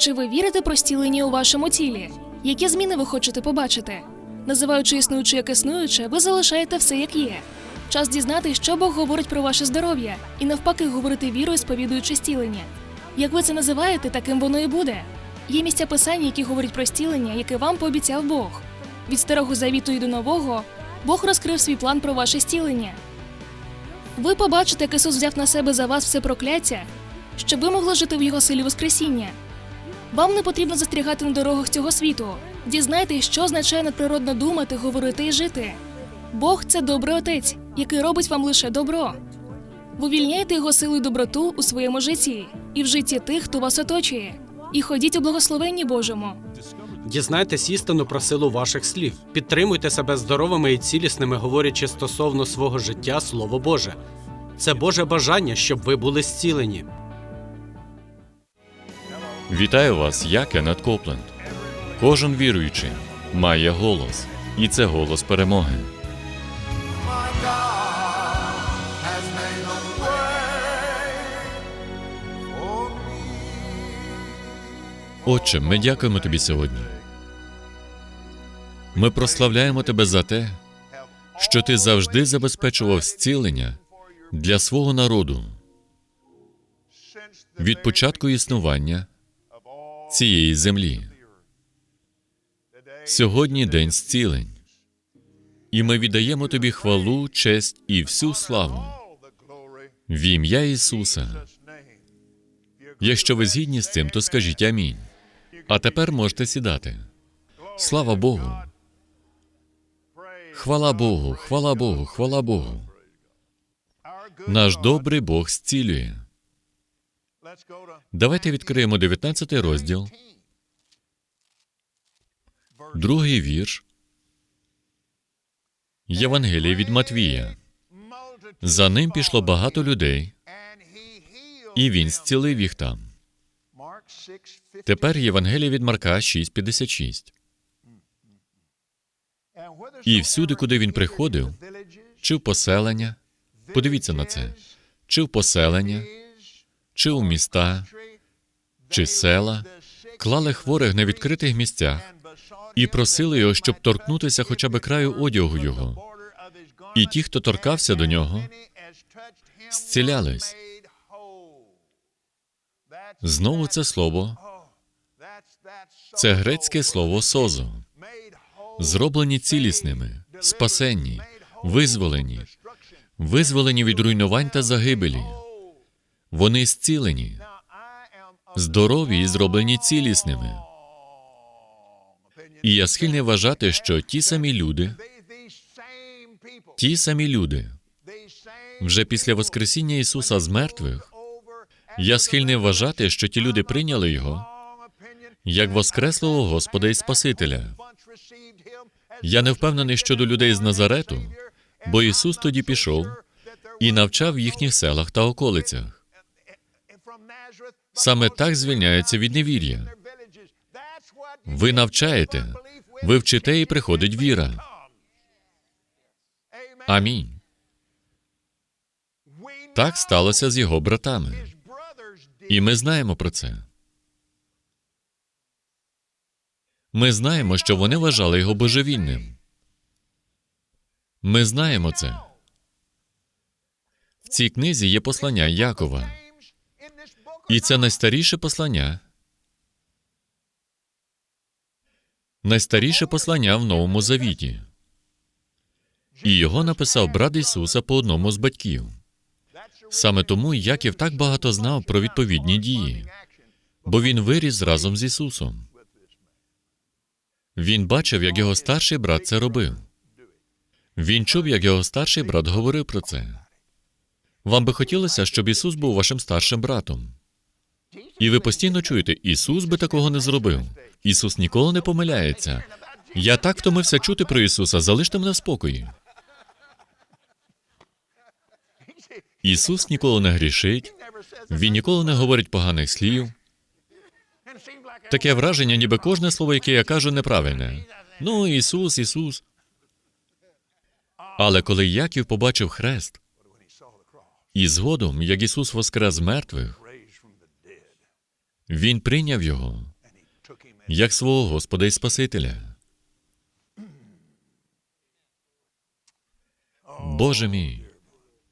Чи ви вірите про стілення у вашому тілі? Які зміни ви хочете побачити? Називаючи існуюче як існуюче, ви залишаєте все як є. Час дізнатись, що Бог говорить про ваше здоров'я, і навпаки говорити вірою, сповідуючи стілення. Як ви це називаєте, таким воно і буде. Є місця писання, які говорять про стілення, яке вам пообіцяв Бог. Від старого завіту і до нового Бог розкрив свій план про ваше стілення. Ви побачите, як Ісус взяв на себе за вас все прокляття, щоб ви могли жити в Його силі Воскресіння. Вам не потрібно застрягати на дорогах цього світу. Дізнайтесь, що означає надприродно думати, говорити і жити. Бог це добрий отець, який робить вам лише добро. Вивільняйте його силу і доброту у своєму житті і в житті тих, хто вас оточує. І ходіть у благословенні Божому. Дізнайтесь істину про силу ваших слів. Підтримуйте себе здоровими і цілісними, говорячи стосовно свого життя Слово Боже. Це Боже бажання, щоб ви були зцілені. Вітаю вас, я Кеннет Копленд. Кожен віруючий має голос, і це голос перемоги. Отче, ми дякуємо тобі сьогодні. Ми прославляємо тебе за те, що ти завжди забезпечував зцілення для свого народу від початку існування цієї землі. Сьогодні день зцілень, і ми віддаємо тобі хвалу, честь і всю славу в ім'я Ісуса. Якщо ви згідні з цим, то скажіть амінь. А тепер можете сідати. Слава Богу. Хвала Богу, хвала Богу, хвала Богу. Наш добрий Бог зцілює. Давайте відкриємо 19 розділ, другий вірш. Євангелія від Матвія. За ним пішло багато людей, і він зцілив їх там. Тепер Євангелія від Марка 6,56. І всюди, куди він приходив, чи в поселення, подивіться на це, чи в поселення, чи у міста, чи села, клали хворих на відкритих місцях і просили його, щоб торкнутися хоча б краю одягу його. І ті, хто торкався до нього, зцілялись. Знову це слово, це грецьке слово созо, зроблені цілісними, спасенні, визволені, визволені від руйнувань та загибелі. Вони зцілені, здорові і зроблені цілісними. І я схильний вважати, що ті самі люди, ті самі люди, вже після Воскресіння Ісуса з мертвих, я схильний вважати, що ті люди прийняли Його як Воскреслого Господа і Спасителя. Я не впевнений щодо людей з Назарету, бо Ісус тоді пішов і навчав в їхніх селах та околицях. Саме так звільняються від невір'я. Ви навчаєте, ви вчите і приходить віра. Амінь. Так сталося з його братами. І ми знаємо про це. Ми знаємо, що вони вважали його божевільним. Ми знаємо це. В цій книзі є послання Якова, і це найстаріше послання. Найстаріше послання в Новому Завіті. І його написав брат Ісуса по одному з батьків. Саме тому Яків так багато знав про відповідні дії, бо він виріс разом з Ісусом. Він бачив, як його старший брат це робив. Він чув, як його старший брат говорив про це. Вам би хотілося, щоб Ісус був вашим старшим братом. І ви постійно чуєте, Ісус би такого не зробив. Ісус ніколи не помиляється. Я так втомився чути про Ісуса, залиште мене в спокої. Ісус ніколи не грішить, Він ніколи не говорить поганих слів. Таке враження, ніби кожне слово, яке я кажу, неправильне. Ну, Ісус, Ісус. Але коли Яків побачив хрест, і згодом, як Ісус воскрес з мертвих, він прийняв його як свого Господа і Спасителя. Боже мій,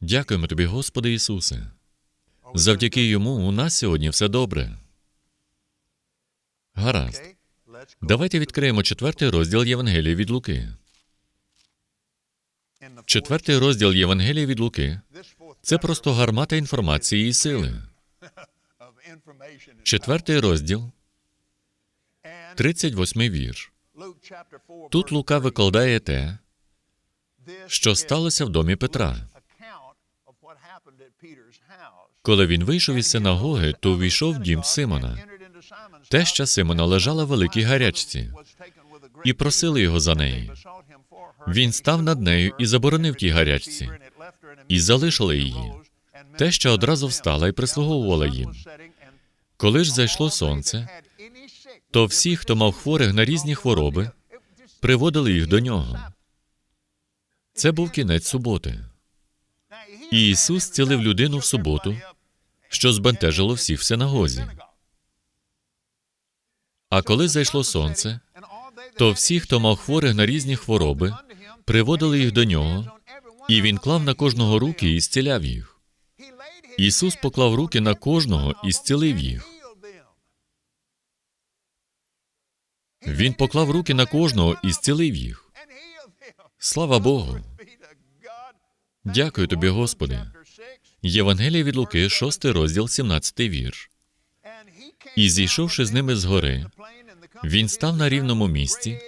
дякуємо тобі, Господи Ісусе. Завдяки йому у нас сьогодні все добре. Гаразд. Давайте відкриємо четвертий розділ Євангелія від Луки. Четвертий розділ Євангелія від Луки це просто гармата інформації і сили. Четвертий розділ, And 38 вірш. Luke chapter 4 Тут Лука викладає те, що сталося в домі Петра. Коли він вийшов із синагоги, то увійшов в дім Симона. Теща Симона лежала в великій гарячці, і просили його за неї. Він став над нею і заборонив тій гарячці, і залишили її. Теща одразу встала і прислуговувала їм. Коли ж зайшло сонце, то всі, хто мав хворих на різні хвороби, приводили їх до нього. Це був кінець суботи. І Ісус зцілив людину в суботу, що збентежило всіх в синагозі. А коли зайшло сонце, то всі, хто мав хворих на різні хвороби, приводили їх до нього, і він клав на кожного руки і зціляв їх. Ісус поклав руки на кожного і зцілив їх. Він поклав руки на кожного і зцілив їх. Слава Богу! Дякую тобі, Господи. Євангелія від Луки, 6 розділ, 17 вірш. І зійшовши з ними з гори, він став на рівному місці,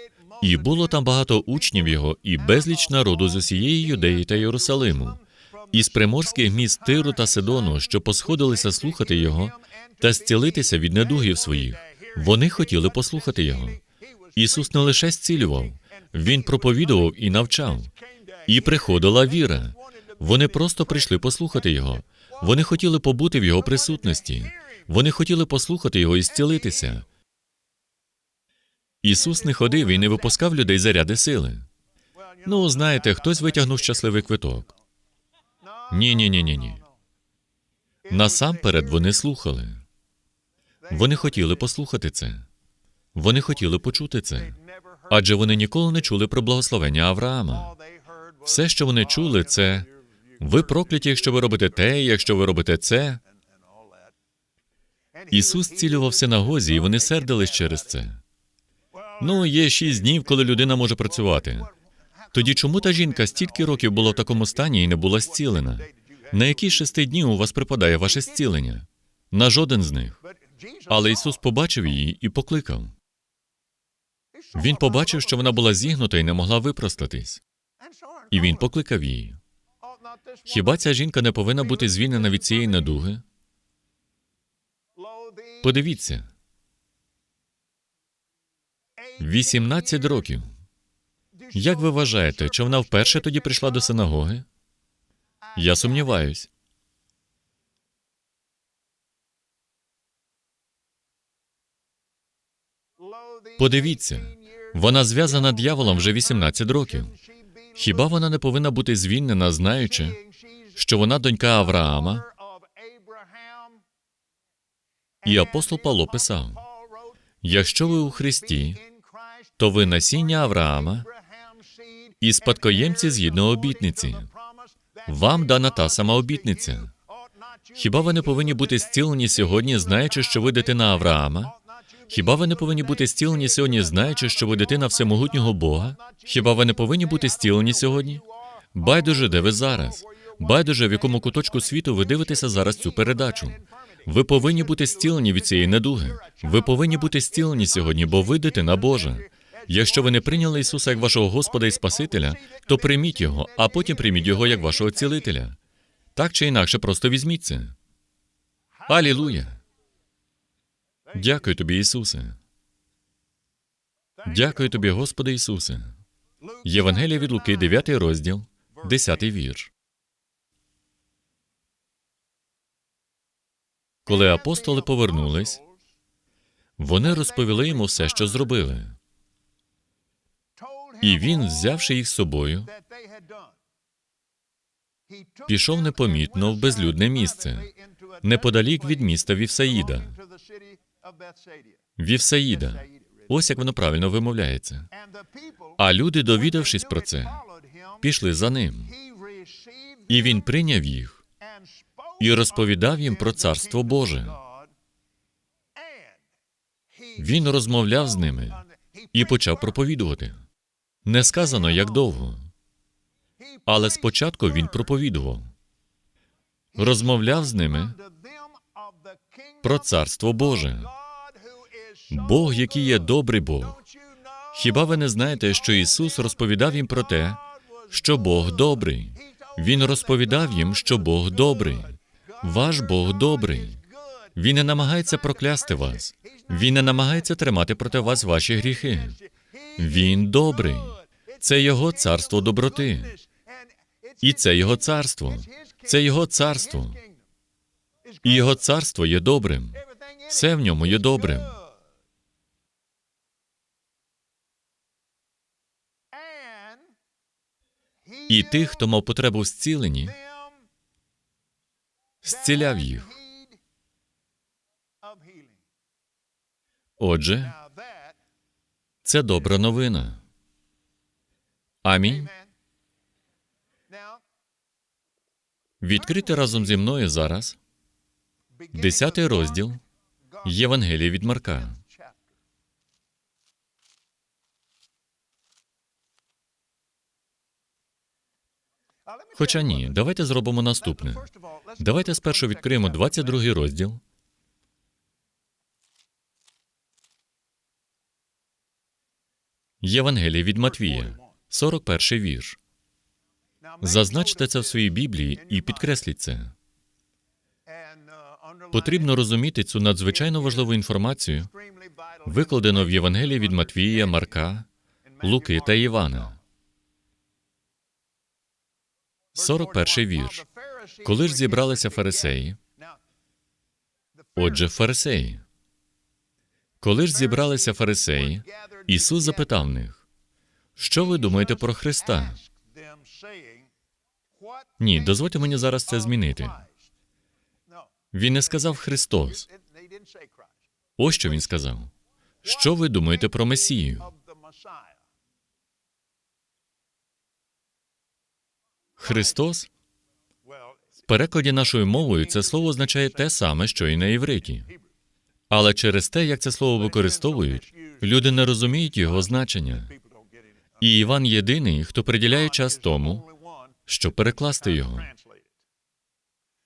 і було там багато учнів його, і безліч народу з усієї Юдеї та Єрусалиму, із приморських міст Тиру та Сидону, що посходилися слухати його та зцілитися від недугів своїх. Вони хотіли послухати його. Ісус не лише зцілював, він проповідував і навчав. І приходила віра. Вони просто прийшли послухати його. Вони хотіли побути в його присутності. Вони хотіли послухати його і зцілитися. Ісус не ходив і не випускав людей заряди сили. Ну, знаєте, хтось витягнув щасливий квиток. Ні, ні, ні, ні, ні. Насамперед вони слухали. Вони хотіли послухати це. Вони хотіли почути це. Адже вони ніколи не чули про благословення Авраама. Все, що вони чули, це ви прокляті, якщо ви робите те, якщо ви робите це. Ісус цілював в синагозі, і вони сердились через це. Ну, є шість днів, коли людина може працювати. Тоді чому та жінка стільки років була в такому стані і не була зцілена? На які шести днів у вас припадає ваше зцілення? На жоден з них. Але Ісус побачив її і покликав. Він побачив, що вона була зігнута і не могла випростатись. І він покликав її. Хіба ця жінка не повинна бути звільнена від цієї недуги? Подивіться, 18 років. Як ви вважаєте, чи вона вперше тоді прийшла до синагоги? Я сумніваюсь. Подивіться, вона зв'язана дьяволом вже 18 років. Хіба вона не повинна бути звільнена, знаючи, що вона донька Авраама? І апостол Павло писав: якщо ви у Христі, то ви насіння Авраама і спадкоємці згідно обітниці. Вам дана та сама обітниця. Хіба ви не повинні бути зцілені сьогодні, знаючи, що ви дитина Авраама? Хіба ви не повинні бути зцілені сьогодні, знаючи, що ви дитина всемогутнього Бога? Хіба ви не повинні бути зцілені сьогодні? Байдуже, де ви зараз? Байдуже, в якому куточку світу ви дивитеся зараз цю передачу. Ви повинні бути зцілені від цієї недуги. Ви повинні бути зцілені сьогодні, бо ви дитина Божа. Якщо ви не прийняли Ісуса як вашого Господа і Спасителя, то прийміть Його, а потім прийміть Його як вашого цілителя. Так чи інакше, просто візьміть це. Алілуя! Дякую тобі, Ісусе. Дякую тобі, Господи Ісусе. Євангелія від Луки, 9 розділ, 10 вірш. Коли апостоли повернулись, вони розповіли йому все, що зробили. І він, взявши їх з собою, пішов непомітно в безлюдне місце, неподалік від міста Вівсаїда. Вівсаїда. Ось як воно правильно вимовляється. А люди, довідавшись про це, пішли за ним, і він прийняв їх і розповідав їм про Царство Боже. Він розмовляв з ними і почав проповідувати. Не сказано, як довго, але спочатку він проповідував, розмовляв з ними про Царство Боже. Бог, який є добрий Бог. Хіба ви не знаєте, що Ісус розповідав їм про те, що Бог добрий? Він розповідав їм, що Бог добрий. Ваш Бог добрий. Він не намагається проклясти вас. Він не намагається тримати проти вас ваші гріхи. Він добрий. Це Його царство доброти. І це Його царство. Це Його царство. І Його царство є добрим. Все в ньому є добрим. І тих, хто мав потребу в зціленні, зціляв їх. Отже, це добра новина. Амінь. Відкрити разом зі мною зараз десятий розділ Євангелія від Марка. Хоча ні, давайте зробимо наступне. Давайте спершу відкриємо 22 розділ. Євангелія від Матвія, 41 вірш. Зазначте це в своїй Біблії і підкресліть це. Потрібно розуміти цю надзвичайно важливу інформацію, викладену в Євангелії від Матвія, Марка, Луки та Івана. 41 вірш. Коли ж зібралися фарисеї, отже, фарисеї. Коли ж зібралися фарисеї, Ісус запитав них, що ви думаєте про Христа? Ні, дозвольте мені зараз це змінити. Він не сказав Христос. Ось що він сказав. Що ви думаєте про Месію? Христос в перекладі нашою мовою це слово означає те саме, що і на івриті. Але через те, як це слово використовують, люди не розуміють його значення. І Іван єдиний, хто приділяє час тому, щоб перекласти його.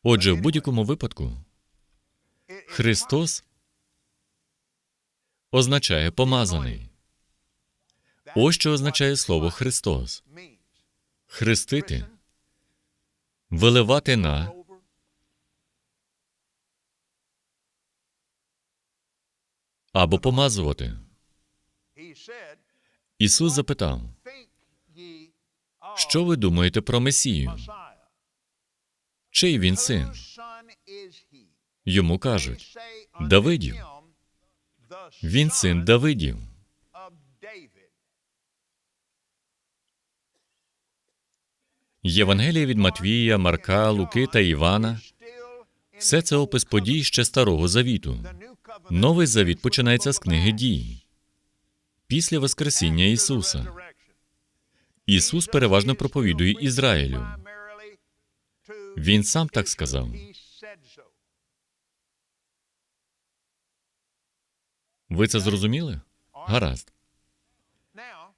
Отже, в будь-якому випадку, Христос означає помазаний. Ось що означає слово Христос. Хрестити, виливати на або помазувати. Ісус запитав, що ви думаєте про Месію? Чий він син? Йому кажуть, Давидів. Він син Давидів. Євангелія від Матвія, Марка, Луки та Івана все це опис подій ще старого завіту. Новий завіт починається з книги дій після Воскресіння Ісуса. Ісус переважно проповідує Ізраїлю. Він сам так сказав. Ви це зрозуміли? Гаразд.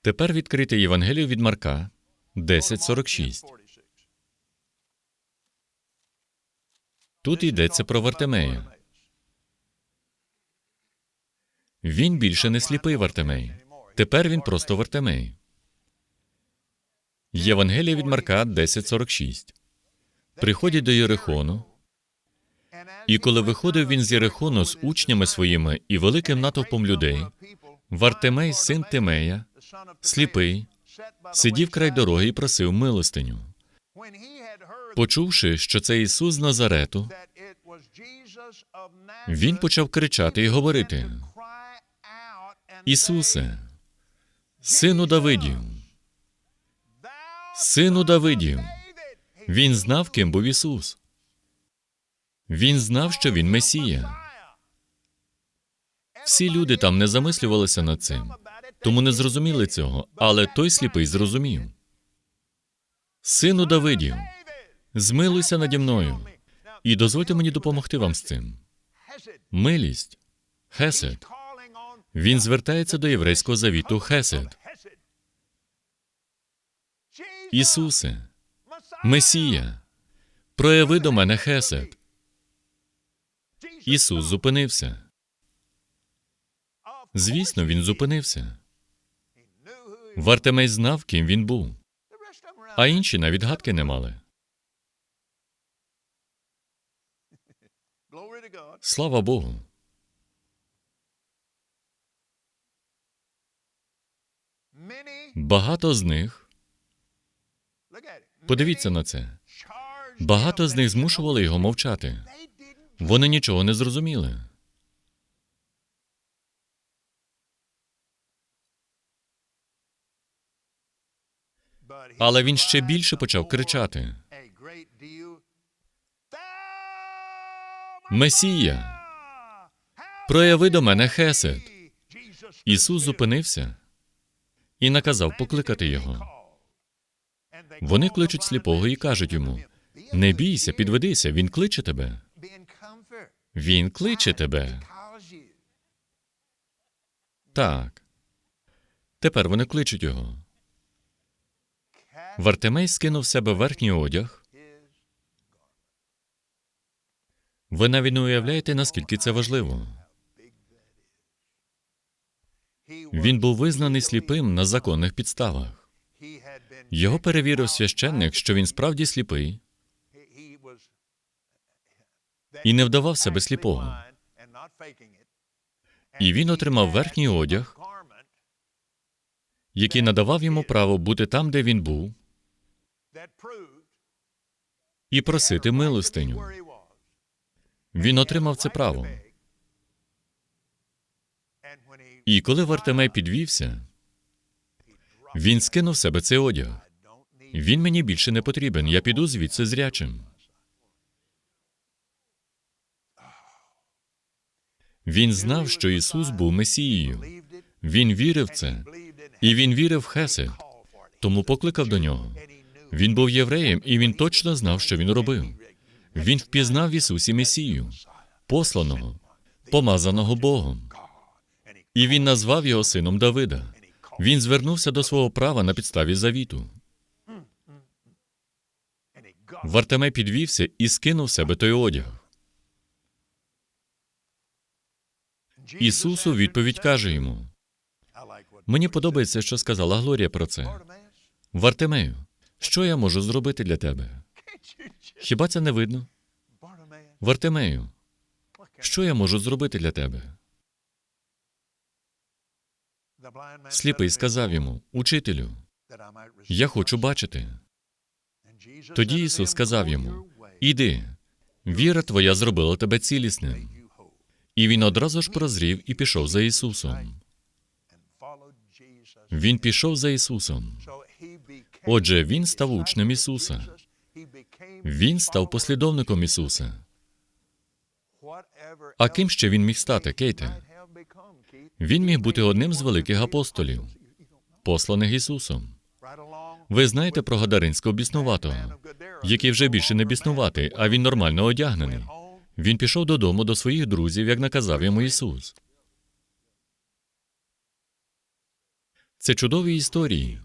Тепер відкрити Євангелію від Марка 10.46. Тут йдеться про Вартемея. Він більше не сліпий Вартемей. Тепер він просто Вартемей. Євангелія від Марка 10.46. Приходять до Єрихону, і коли виходив він з Єрихону з учнями своїми і великим натовпом людей, Вартемей, син Тимея, сліпий, сидів край дороги і просив милостиню. Почувши, що це Ісус з Назарету, він почав кричати і говорити: Ісусе, сину Давидів, сину Давидів. Він знав, ким був Ісус. Він знав, що він Месія. Всі люди там не замислювалися над цим, тому не зрозуміли цього, але той сліпий зрозумів. Сину Давидів, змилуйся наді мною і дозвольте мені допомогти вам з цим. Милість, хесед. Він звертається до єврейського завіту хесед. Ісусе, Месія, прояви до мене хесед. Ісус зупинився. Звісно, він зупинився. Вартемей знав, ким він був, а інші навіть гадки не мали. Слава Богу. Багато з них, подивіться на це, багато з них змушували його мовчати. Вони нічого не зрозуміли. Але він ще більше почав кричати: Месія, прояви до мене хесед. Ісус зупинився і наказав покликати його. Вони кличуть сліпого і кажуть йому: Не бійся, підведися, він кличе тебе. Він кличе тебе. Так. Тепер вони кличуть його. Вартемей скинув з себе верхній одяг. Ви навіть не уявляєте, наскільки це важливо. Він був визнаний сліпим на законних підставах. Його перевірив священник, що він справді сліпий, і не вдавав себе сліпого. І він отримав верхній одяг, який надавав йому право бути там, де він був, і просити милостиню. Він отримав це право. І коли Вартемей підвівся, він скинув себе цей одяг. Він мені більше не потрібен. Я піду звідси зрячим. Він знав, що Ісус був Месією. Він вірив в це, і він вірив в Хесед, тому покликав до нього. Він був євреєм, і він точно знав, що він робив. Він впізнав в Ісусі Месію, посланого, помазаного Богом. І він назвав його сином Давида. Він звернувся до свого права на підставі завіту. Вартемей підвівся і скинув себе той одяг. Ісус у відповідь каже йому: Мені подобається, що сказала Глорія про це. Вартемею, що я можу зробити для тебе? Хіба це не видно? Вартемею, що я можу зробити для тебе? Сліпий сказав йому: Учителю, я хочу бачити. Тоді Ісус сказав йому: Іди, віра твоя зробила тебе цілісним. І він одразу ж прозрів і пішов за Ісусом. Він пішов за Ісусом. Отже, він став учнем Ісуса. Він став послідовником Ісуса. А ким ще він міг стати, Кейте? Він міг бути одним з великих апостолів, посланих Ісусом. Ви знаєте про Гадаринського біснуватого, який вже більше не біснуватий, а він нормально одягнений. Він пішов додому до своїх друзів, як наказав йому Ісус. Це чудові історії,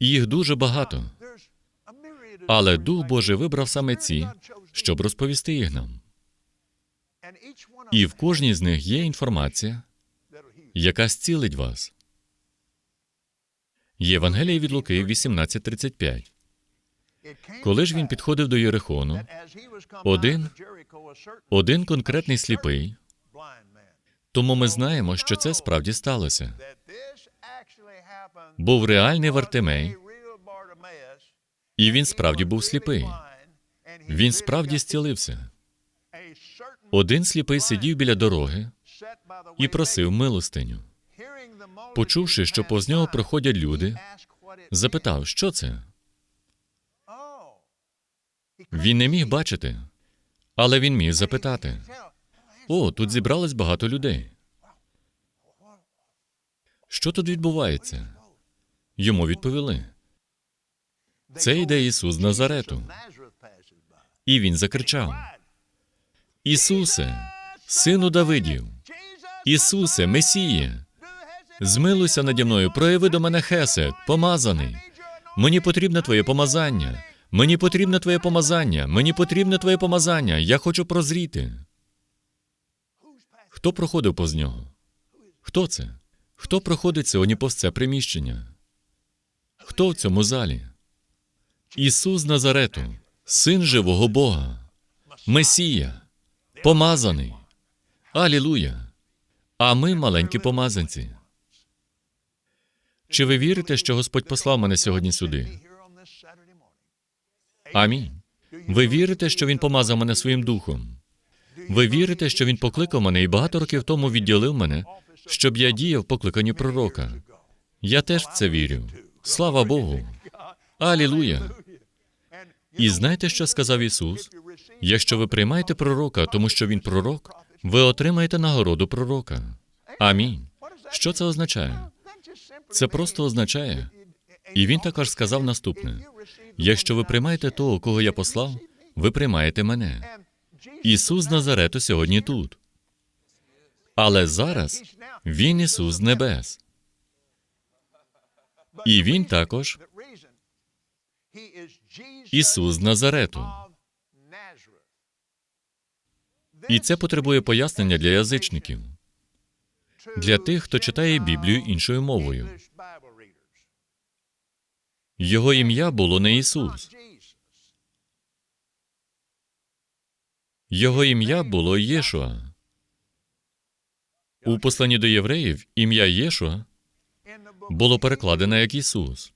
їх дуже багато. Але Дух Божий вибрав саме ці, щоб розповісти їх нам. І в кожній з них є інформація, яка зцілить вас. Євангелія від Луки 18.35. Коли ж він підходив до Єрихону, один, один конкретний сліпий, тому ми знаємо, що це справді сталося. Був реальний Вартимей, і він справді був сліпий. Він справді зцілився. Один сліпий сидів біля дороги і просив милостиню. Почувши, що повз нього проходять люди, запитав, що це. Він не міг бачити, але він міг запитати. О, тут зібралось багато людей. Що тут відбувається? Йому відповіли. Це йде Ісус Назарету. І він закричав: Ісусе, сину Давидів, Ісусе, Месіє, змилуйся наді мною, прояви до мене хесед, помазаний. Мені потрібне твоє помазання. Мені потрібне твоє помазання. Мені потрібне твоє помазання. Я хочу прозріти. Хто проходив повз нього? Хто це? Хто проходить сьогодні повз це приміщення? Хто в цьому залі? Ісус Назарету, син живого Бога, Месія, помазаний. Алілуя! А ми маленькі помазанці. Чи ви вірите, що Господь послав мене сьогодні сюди? Амінь. Ви вірите, що Він помазав мене своїм духом? Ви вірите, що Він покликав мене і багато років тому відділив мене, щоб я діяв покликанню пророка? Я теж в це вірю. Слава Богу! Алілуя! І знаєте, що сказав Ісус? Якщо ви приймаєте пророка, тому що він пророк, ви отримаєте нагороду пророка. Амінь. Що це означає? Це просто означає. І він також сказав наступне: якщо ви приймаєте того, кого я послав, ви приймаєте мене. Ісус з Назарету сьогодні тут. Але зараз Він Ісус з небес. І Він також Ісус з Назарету. І це потребує пояснення для язичників, для тих, хто читає Біблію іншою мовою. Його ім'я було не Ісус. Його ім'я було Єшуа. У посланні до євреїв ім'я Єшуа було перекладено як Ісус.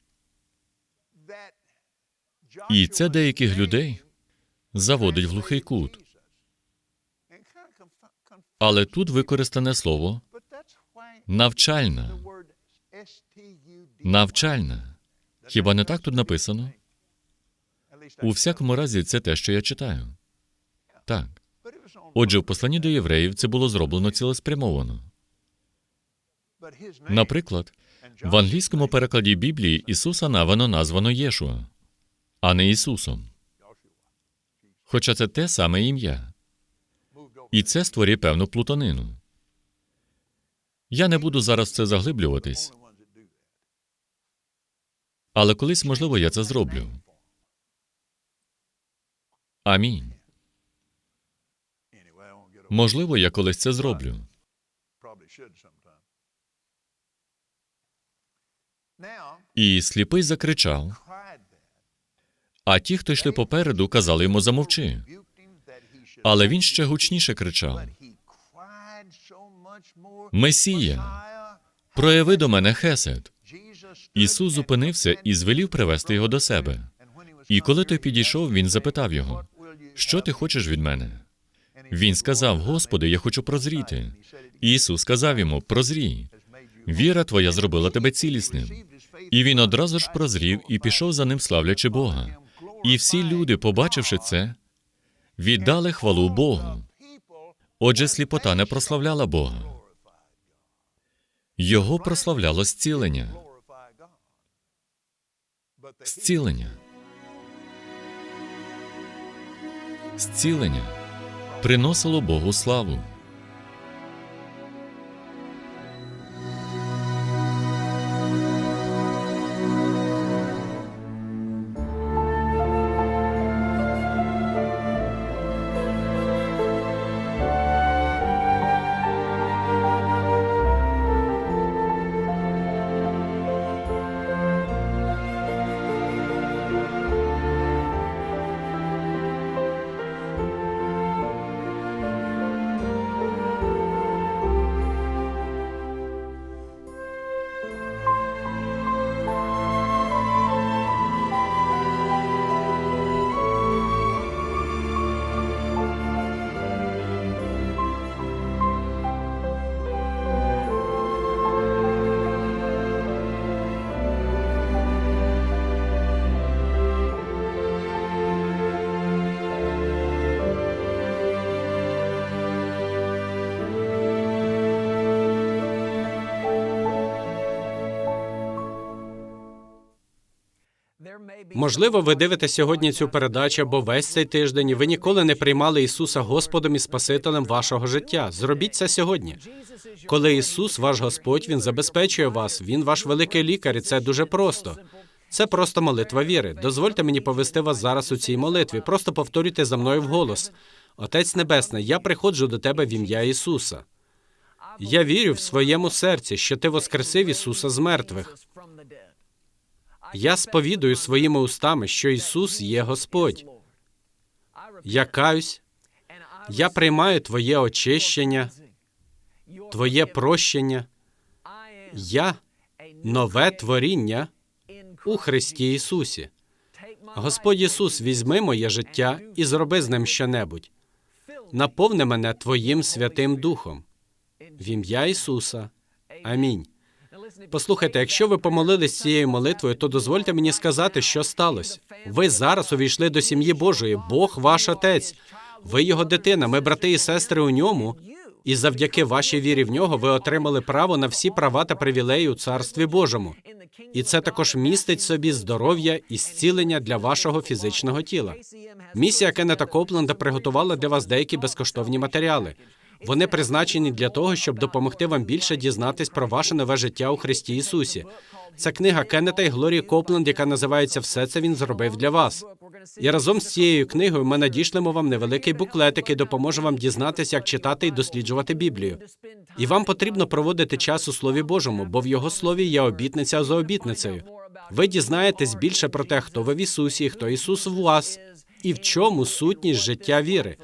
І це деяких людей заводить в глухий кут. Але тут використане слово навчальна. Навчальна. Хіба не так тут написано? У всякому разі, це те, що я читаю. Так. Отже, в посланні до євреїв це було зроблено цілеспрямовано. Наприклад, в англійському перекладі Біблії Ісуса навано названо Єшуа, а не Ісусом. Хоча це те саме ім'я. І це створює певну плутанину. Я не буду зараз в це заглиблюватись, але колись, можливо, я це зроблю. Амінь. Можливо, я колись це зроблю. І сліпий закричав, а ті, хто йшли попереду, казали йому замовчи. Але він ще гучніше кричав: Месія, прояви до мене хесед. Ісус зупинився і звелів привести його до себе. І коли той підійшов, він запитав його: Що ти хочеш від мене? Він сказав: Господи, я хочу прозріти. І Ісус сказав йому: Прозрій. Віра твоя зробила тебе цілісним. І він одразу ж прозрів і пішов за ним, славлячи Бога. І всі люди, побачивши це, віддали хвалу Богу. Отже, сліпота не прославляла Бога. Його прославляло зцілення. Зцілення. Зцілення приносило Богу славу. Можливо, ви дивитесь сьогодні цю передачу або весь цей тиждень, ви ніколи не приймали Ісуса Господом і Спасителем вашого життя. Зробіть це сьогодні. Коли Ісус, ваш Господь, Він забезпечує вас, Він ваш великий лікар, і це дуже просто. Це просто молитва віри. Дозвольте мені повести вас зараз у цій молитві. Просто повторюйте за мною вголос. Отець Небесний, я приходжу до тебе в ім'я Ісуса. Я вірю в своєму серці, що ти воскресив Ісуса з мертвих. Я сповідую своїми устами, що Ісус є Господь. Я каюсь, я приймаю Твоє очищення, Твоє прощення. Я нове творіння у Христі Ісусі. Господь Ісус, візьми моє життя і зроби з ним щонебудь. Наповни мене Твоїм Святим Духом. В ім'я Ісуса. Амінь. Послухайте, якщо ви помолились цією молитвою, то дозвольте мені сказати, що сталося. Ви зараз увійшли до сім'ї Божої. Бог ваш отець. Ви його дитина. Ми брати і сестри у ньому. І завдяки вашій вірі в нього ви отримали право на всі права та привілеї у царстві Божому. І це також містить собі здоров'я і зцілення для вашого фізичного тіла. Місія Кеннета Копленда приготувала для вас деякі безкоштовні матеріали. Вони призначені для того, щоб допомогти вам більше дізнатись про ваше нове життя у Христі Ісусі. Це книга Кеннета і Глорії Копленд, яка називається Все це він зробив для вас. І разом з цією книгою ми надішлемо вам невеликий буклет, який допоможе вам дізнатися, як читати і досліджувати Біблію. І вам потрібно проводити час у Слові Божому, бо в його слові є обітниця за обітницею. Ви дізнаєтесь більше про те, хто ви в Ісусі, хто Ісус в вас, і в чому сутність життя віри.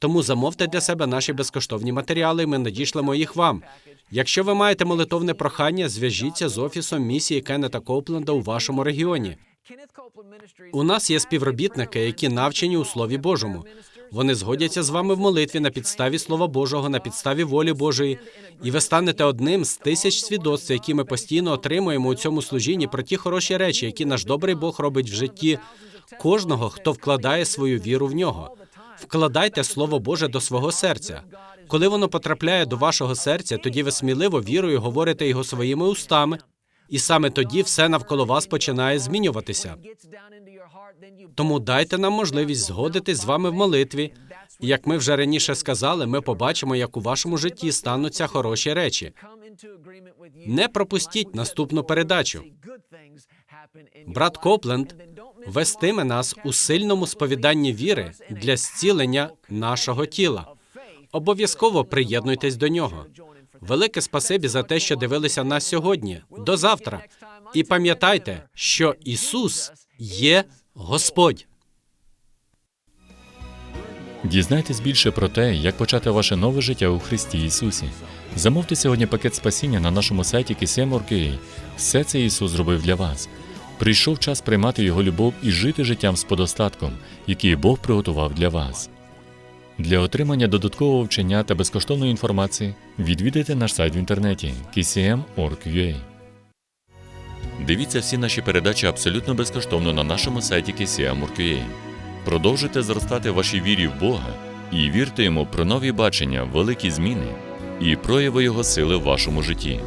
Тому замовте для себе наші безкоштовні матеріали, і ми надішлемо їх вам. Якщо ви маєте молитовне прохання, зв'яжіться з офісом місії Кеннета Копленда у вашому регіоні. У нас є співробітники, які навчені у Слові Божому. Вони згодяться з вами в молитві на підставі Слова Божого, на підставі волі Божої, і ви станете одним з тисяч свідоцтв, які ми постійно отримуємо у цьому служінні про ті хороші речі, які наш добрий Бог робить в житті кожного, хто вкладає свою віру в нього. Вкладайте Слово Боже до свого серця. Коли воно потрапляє до вашого серця, тоді ви сміливо вірою говорите його своїми устами, і саме тоді все навколо вас починає змінюватися. Тому дайте нам можливість згодитись з вами в молитві. Як ми вже раніше сказали, ми побачимо, як у вашому житті стануться хороші речі. Не пропустіть наступну передачу. Брат Копленд вестиме нас у сильному сповіданні віри для зцілення нашого тіла. Обов'язково приєднуйтесь до нього. Велике спасибі за те, що дивилися нас сьогодні. До завтра. І пам'ятайте, що Ісус є Господь. Дізнайтесь більше про те, як почати ваше нове життя у Христі Ісусі. Замовте сьогодні пакет спасіння на нашому сайті KCM.org.ua. Все це Ісус зробив для вас. Прийшов час приймати Його любов і жити життям з подостатком, який Бог приготував для вас. Для отримання додаткового вчення та безкоштовної інформації відвідайте наш сайт в інтернеті kcm.org.ua. Дивіться всі наші передачі абсолютно безкоштовно на нашому сайті kcm.org.ua. Продовжуйте зростати в вашій вірі в Бога і вірте йому про нові бачення, великі зміни і прояви Його сили в вашому житті.